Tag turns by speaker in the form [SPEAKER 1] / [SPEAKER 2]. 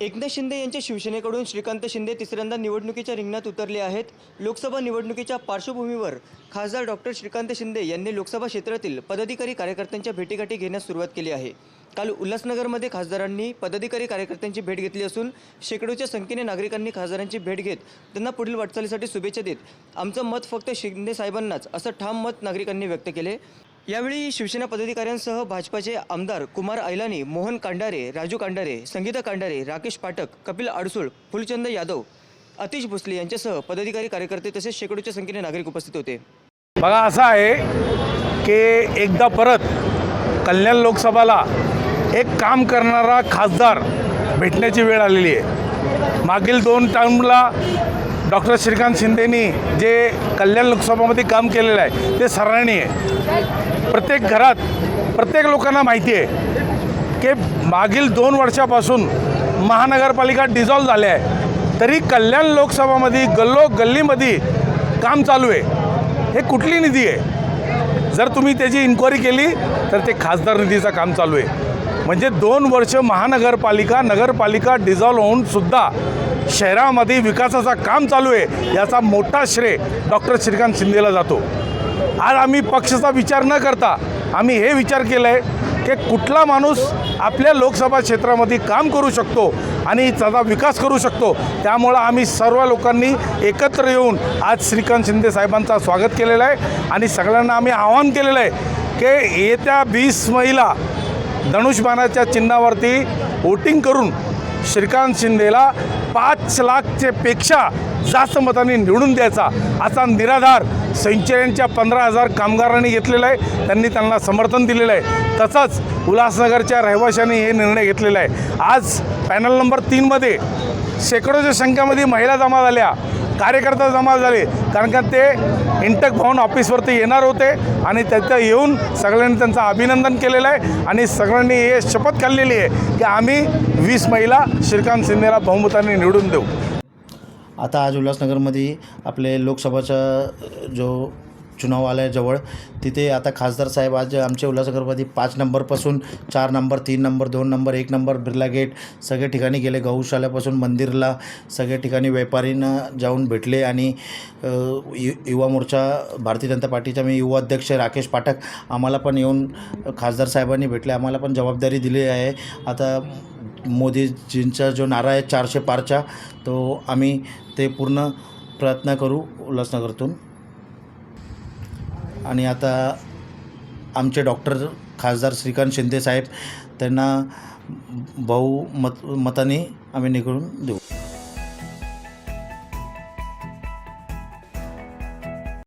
[SPEAKER 1] एकनाथ शिंदे यांच्या शिवसेनेकडून श्रीकांत शिंदे तिसऱ्यांदा निवडणुकीच्या रिंगणात उतरले आहेत. लोकसभा निवडणुकीच्या पार्श्वभूमीवर खासदार डॉक्टर श्रीकांत शिंदे यांनी लोकसभा क्षेत्रातील पदाधिकारी कार्यकर्त्यांच्या भेटीगाठी घेण्यास सुरुवात केली आहे. काल उल्हासनगरमध्ये खासदारांनी पदाधिकारी कार्यकर्त्यांची भेट घेतली असून शेकडोच्या संख्येने नागरिकांनी खासदारांची भेट घेत त्यांना पुढील वाटचालीसाठी शुभेच्छा देत आमचं मत फक्त शिंदे साहेबांनाच असं ठाम मत नागरिकांनी व्यक्त केले. यावेळी शिवसेना पदाधिकाऱ्यांसह भाजपाचे आमदार कुमार ऐलानी मोहन कांडारे राजू कांडारे संगीता कांडारे राकेश पाठक कपिल अडसूळ फुलचंद यादव अतिश भोसले यांच्यासह पदाधिकारी कार्यकर्ते तसेच शेकडोच्या संख्येने नागरिक उपस्थित होते.
[SPEAKER 2] बघा असं आहे की एकदा परत कल्याण लोकसभाला एक काम करणारा खासदार भेटण्याची वेळ आलेली आहे. मागील दोन टाईमला डॉक्टर श्रीकांत शिंदेनी जे कल्याण लोकसभामध्ये काम केलेलं आहे ते सराहनीय आहे. प्रत्येक घरात प्रत्येक लोकांना माहिती आहे की मागील दोन वर्षापासून महानगरपालिका डिझॉल्व झाल्या आहे. तरी कल्याण लोकसभामध्ये गल्लो गल्लीमध्ये काम चालू आहे. हे कुठली निधी आहे? जर तुम्ही त्याची इन्क्वायरी केली तर ते खासदार निधीचं काम चालू आहे. म्हणजे दोन वर्ष महानगरपालिका नगरपालिका डिझॉल्व होऊन सुद्धा शहरामध्ये विकासाचा काम चालू आहे याचा मोठा श्रेय डॉक्टर श्रीकांत शिंदेला जातो. आज आम्ही पक्षाचा विचार न करता आम्ही हे विचार केला आहे की कुठला माणूस आपल्या लोकसभा क्षेत्रामध्ये काम करू शकतो आणि त्याचा विकास करू शकतो त्यामुळं आम्ही सर्व लोकांनी एकत्र येऊन आज श्रीकांत शिंदे साहेबांचा स्वागत केलेलं आहे आणि सगळ्यांना आम्ही आवाहन केलेलं आहे की येत्या वीस महिला धनुष्यबाणाच्या चिन्हावरती वोटिंग करून श्रीकांत शिंदेला पाच लाखचे पेक्षा जास्त मतांनी निवडून द्यायचा असा निराधार सेंचुऱ्यांच्या पंधरा हजार कामगारांनी घेतलेला आहे. त्यांनी त्यांना समर्थन दिलेलं आहे. तसंच उल्हासनगरच्या रहिवाशांनी हे निर्णय घेतलेला आहे. आज पॅनल नंबर तीनमध्ये शेकडोच्या संख्यामध्ये महिला जमा झाल्या. कार्यकर्ता जमा झाले. कारण का ते इंटक भवन ऑफिसवरती येणार होते आणि त्याचं येऊन सगळ्यांनी त्यांचं अभिनंदन केलेलं आहे आणि सगळ्यांनी हे शपथ खाल्लेली आहे की आम्ही वीस महिला श्रीकांत शिंदेला बहुमताने निवडून देऊ.
[SPEAKER 3] आता आज उल्हासनगरमध्ये आपले लोकसभाचा जो चुनाव आला आहे जवळ तिथे आता खासदार साहेब आज आमच्या उल्हासनगरमध्ये पाच नंबरपासून चार नंबर तीन नंबर दोन नंबर एक नंबर बिर्ला गेट सगळ्या ठिकाणी गेले. गौशाल्यापासून मंदिरला सगळ्या ठिकाणी व्यापारींना जाऊन भेटले आणि यु युवा मोर्चा भारतीय जनता पार्टीचा मी युवा अध्यक्ष राकेश पाठक आम्हाला पण येऊन खासदार साहेबांनी भेटले. आम्हाला पण जबाबदारी दिली आहे. आता मोदीजींचा जो नारा आहे चारशे पारचा तो आम्ही ते पूर्ण प्रयत्न करू उल्हासनगरतून. आणि आता आमचे डॉक्टर खासदार श्रीकांत शिंदे साहेब त्यांना बहुमत मताने आम्ही निघून देऊ.